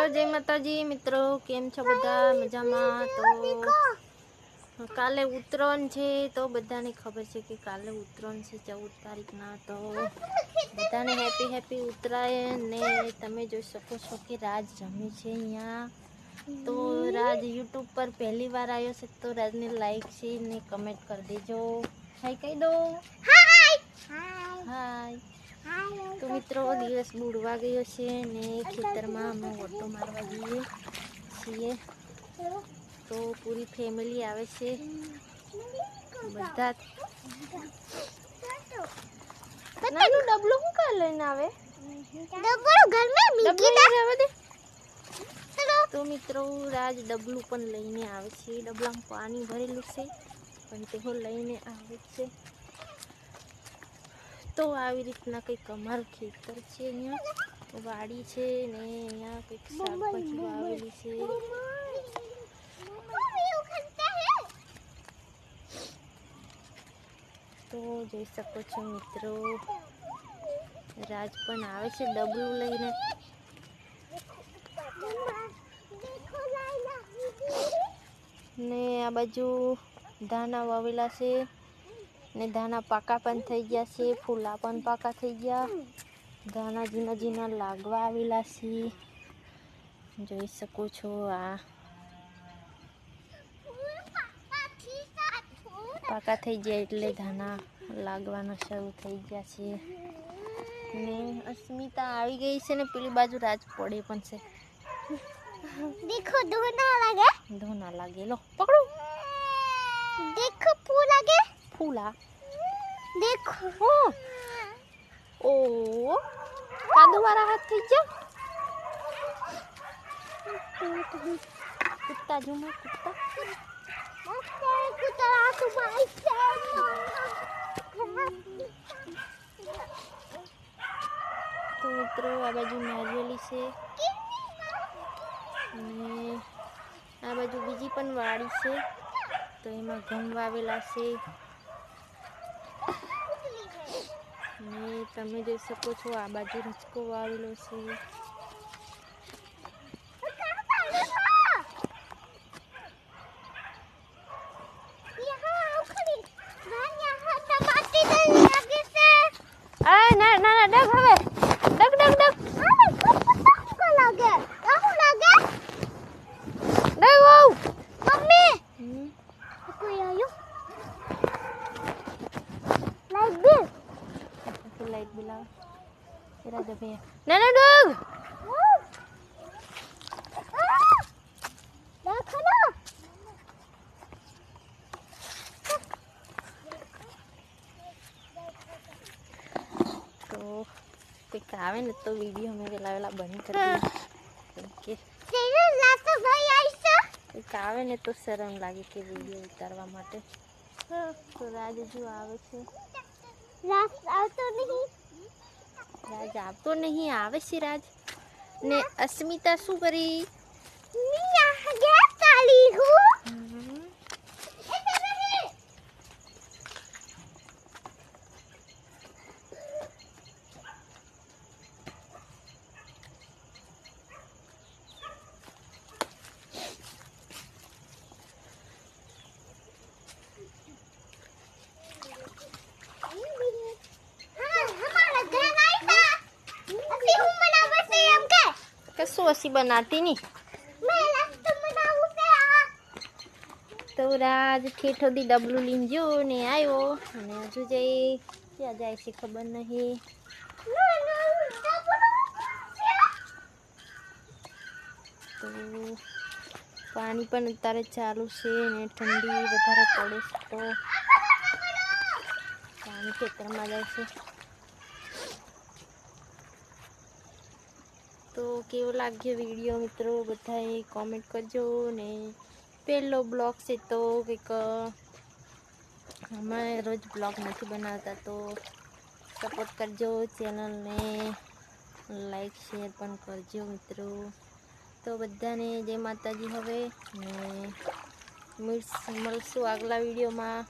Hello જય માતાજી. મિત્રો કેમ છો બધા? મજામાં? તો કાલે ઉત્તરાયણ છે તો બધાને ખબર છે કે કાલે ઉત્તરાયણ છે ચૌદ તારીખના. તો બધાને હેપી હેપી ઉત્તરાયણ. ને તમે જોઈ શકો છો કે રાજ જમે છે અહીંયા. તો રાજ યુટ્યુબ પર પહેલી વાર આવ્યો છે તો રાજને લાઈક છે ને કમેન્ટ કરી દેજો. હાય કહી દો. હાય તો મિત્રો દિવસ બુડવા ગયો છે ને ખેતરમાં અમે ઓટો મારવા જઈએ છીએ. તો પૂરી ફેમિલી આવે છે. બધા નાનું ડબલું શું કા લઈને આવે? તો મિત્રો રાજ ડબલું પણ લઈને આવે છે. ડબલામાં પાણી ભરેલું છે. પણ તેઓ લઈને આવે છે. તો આવી રીતના કંઈક અમારું ખેતર છે અહીંયા. વાડી છે ને અહીંયા કંઈક શાકભાજી વાવેલી છે. તો જોઈ શકો છો મિત્રો રાજ પણ આવે છે ડબલું લઈને. ને આ બાજુ ધાના વાવેલા છે. ને ધાણા પાકા પણ થઈ ગયા છે ફૂલા પણ પાકા થઈ ગયા. ધાણા ઝીણા ઝીણા લાગવા આવેલા છે. જોઈ શકો છો આ પાકા થઈ ગયા એટલે ધાના લાગવાના શરૂ થઈ ગયા છે. ને અસ્મિતા આવી ગઈ છે ને પેલી બાજુ રાજ પડે પણ છે. દેખો ધોના લાગે? ધોના લાગે. લો પકડો. દેખો ફૂલ લાગે? ફૂલા देखो ઓ ઓ કાદુ વાળા હાથ થઈ ગયા કુત્તા જુમા કુત્તા कुतरा तुम्हारी તો મિત્રો આ બાજુ નારિયેલી છે અને આ બાજુ બીજી પણ વાડી છે તો એમાં ઘઉં વાવેલા છે ને તમે જોઈ શકો છો આ બાજુ રચકો વાવેલો છે. લાઈટ બિલાવ રાજા ભૈયા નાનો ડોગ તો કોઈક આવે ને તો વીડિયો મેં પેલા બંધ કરી કંઈક આવે ને તો શરમ લાગે કે વીડિયો ઉતારવા માટે તો રાજુ આવે છે રાજ આવતો નહીં આવે છે રાજ ને અસ્મિતા શું કરી? ગેસ ચાલી હું. કસોસી બનાતી ની તો રાજ ઠેઠો દી ડબલું લઈને ને આવ્યો અને હજુ જઈ ક્યાં જાય છે ખબર નહીં. તો પાણી પણ અત્યારે ચાલુ છે ને ઠંડી વધારે પડે છે તો પાણી ખેતરમાં જાય છે. કેવો લાગ્યો વીડિયો મિત્રો? બધાએ કોમેન્ટ કરજો ને પહેલો બ્લોગ છે તો કંઈક, અમે રોજ બ્લોગ નથી બનાવતા તો સપોર્ટ કરજો ચેનલને લાઈક શેર પણ કરજો મિત્રો. તો બધાને જય માતાજી હવે ને મળશ- આગલા વિડીયોમાં